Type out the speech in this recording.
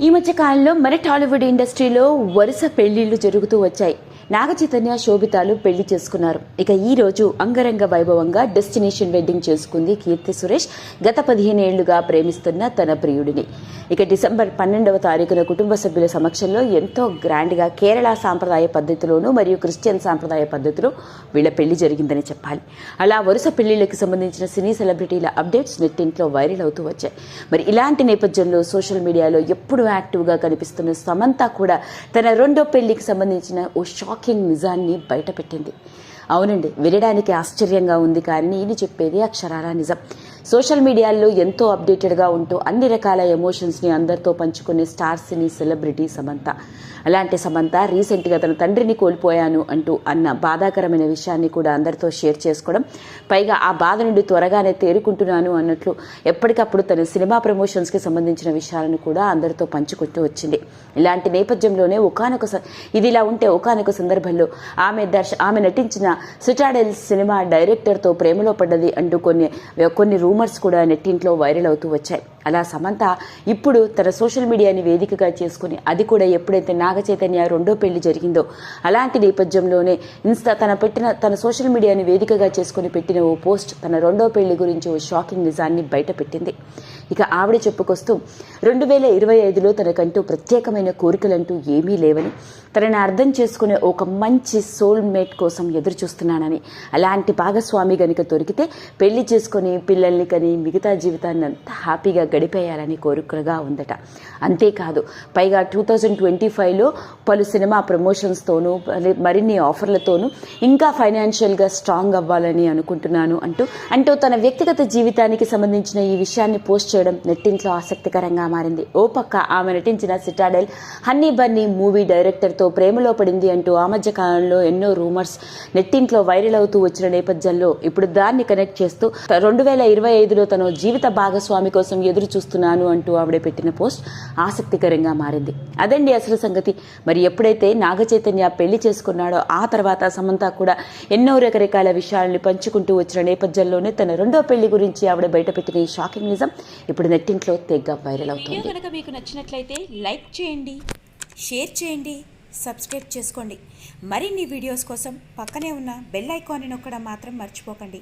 ఈ మధ్య కాలంలో మన టాలీవుడ్ ఇండస్ట్రీలో వరుస పెళ్ళిళ్ళు జరుగుతూ వచ్చాయి. నాగచైతన్య శోభితాలు పెళ్ళి చేసుకున్నారు. ఇక ఈ రోజు అంగరంగ వైభవంగా డెస్టినేషన్ వెడ్డింగ్ చేసుకుంది కీర్తి సురేష్ గత పదిహేను ఏళ్ళుగా ప్రేమిస్తున్న తన ప్రియుడిని. ఇక డిసెంబర్ పన్నెండవ తారీఖున కుటుంబ సభ్యుల సమక్షంలో ఎంతో గ్రాండ్గా కేరళ సాంప్రదాయ పద్ధతిలోనూ మరియు క్రిస్టియన్ సాంప్రదాయ పద్ధతిలో వీళ్ళ పెళ్ళి జరిగిందని చెప్పాలి. అలా వరుస పెళ్ళిళ్ళకు సంబంధించిన సినీ సెలబ్రిటీల అప్డేట్స్ నెట్టింట్లో వైరల్ అవుతూ వచ్చాయి. మరి ఇలాంటి నేపథ్యంలో సోషల్ మీడియాలో ఎప్పుడు యాక్టివ్గా కనిపిస్తున్న సమంత కూడా తన రెండో పెళ్ళికి సంబంధించిన ఓ షాక్ షాకింగ్ నిజాన్ని బయటపెట్టింది. అవునండి వినడానికి ఆశ్చర్యంగా ఉంది కానీ ఇది చెప్పేది అక్షరాల నిజం. సోషల్ మీడియాలో ఎంతో అప్డేటెడ్గా ఉంటూ అన్ని రకాల ఎమోషన్స్ని అందరితో పంచుకునే స్టార్ సినీ సెలబ్రిటీ సమంత. అలాంటి సమంత రీసెంట్గా తన తండ్రిని కోల్పోయాను అంటూ అన్న బాధాకరమైన విషయాన్ని కూడా అందరితో షేర్ చేసుకోవడం పైగా ఆ బాధ నుండి త్వరగానే తేరుకుంటున్నాను అన్నట్లు ఎప్పటికప్పుడు తన సినిమా ప్రమోషన్స్కి సంబంధించిన విషయాలను కూడా అందరితో పంచుకుంటూ వచ్చింది. ఇలాంటి నేపథ్యంలోనే ఒకనొక ఇది ఇలా ఉంటే ఒకనొక సందర్భంలో ఆమె దర్శ ఆమె నటించిన సిటాడెల్ సినిమా డైరెక్టర్తో ప్రేమలో పడ్డది అంటూ కొన్ని కొన్ని రూమర్స్ కూడా నెట్టింట్లో వైరల్ అవుతూ వచ్చాయి. అలా సమంత ఇప్పుడు తన సోషల్ మీడియాని వేదికగా చేసుకుని అది కూడా ఎప్పుడైతే నాగ చైతన్య రెండో పెళ్ళి జరిగిందో అలాంటి నేపథ్యంలోనే ఇన్స్టా తన పెట్టిన తన సోషల్ మీడియాని వేదికగా చేసుకుని పెట్టిన ఓ పోస్ట్ తన రెండో పెళ్ళి గురించి ఓ షాకింగ్ నిజాన్ని బయటపెట్టింది ఇక ఆవిడ చెప్పుకొస్తూ రెండు వేల ఇరవై ఐదులో తనకంటూ ప్రత్యేకమైన కోరికలంటూ ఏమీ లేవని తనని అర్థం చేసుకునే ఒక మంచి సోల్మేట్ కోసం ఎదురు చూస్తున్నానని అలాంటి భాగస్వామి గనుక దొరికితే పెళ్ళి చేసుకొని పిల్లల్ని కని మిగతా జీవితాన్ని అంతా హ్యాపీగా గడిపేయాలని కోరికలుగా ఉందట. అంతేకాదు పైగా టూ థౌజండ్ ట్వంటీ ఫైవ్లో పలు సినిమా ప్రమోషన్స్తోనూ మరిన్ని ఆఫర్లతోనూ ఇంకా ఫైనాన్షియల్గా స్ట్రాంగ్ అవ్వాలని అనుకుంటున్నాను అంటూ అంటూ తన వ్యక్తిగత జీవితానికి సంబంధించిన ఈ విషయాన్ని పోస్ట్ చేయడం నెట్టింట్లో ఆసక్తికరంగా మారింది. ఓ పక్క ఆమె నటించిన సిటాడెల్ హన్నీ బన్నీ మూవీ డైరెక్టర్తో ప్రేమలో పడింది అంటూ ఆ మధ్య కాలంలో ఎన్నో రూమర్స్ నెట్టింట్లో వైరల్ అవుతూ వచ్చిన నేపథ్యంలో ఇప్పుడు దాన్ని కనెక్ట్ చేస్తూ రెండు వేల ఇరవై ఐదులో తన జీవిత భాగస్వామి కోసం ఎదురు చూస్తున్నాను అంటూ ఆవిడ పెట్టిన పోస్ట్ ఆసక్తికరంగా మారింది. అదండి అసలు సంగతి. మరి ఎప్పుడైతే నాగ చైతన్య పెళ్ళి చేసుకున్నాడో ఆ తర్వాత సమంత కూడా ఎన్నో రకరకాల విషయాల్ని పంచుకుంటూ వచ్చిన నేపథ్యంలోనే తన రెండో పెళ్ళి గురించి ఆవిడ బయటపెట్టిన ఈ షాకింగ్ నిజం ఇప్పుడు నెట్టింట్లో తెగ్గ వైరల్ అవుతుంది. కనుక మీకు నచ్చినట్లయితే లైక్ చేయండి షేర్ చేయండి సబ్స్క్రైబ్ చేసుకోండి. మరిన్ని వీడియోస్ కోసం పక్కనే ఉన్న బెల్ ఐకాన్ని నొక్కడం మాత్రం మర్చిపోకండి.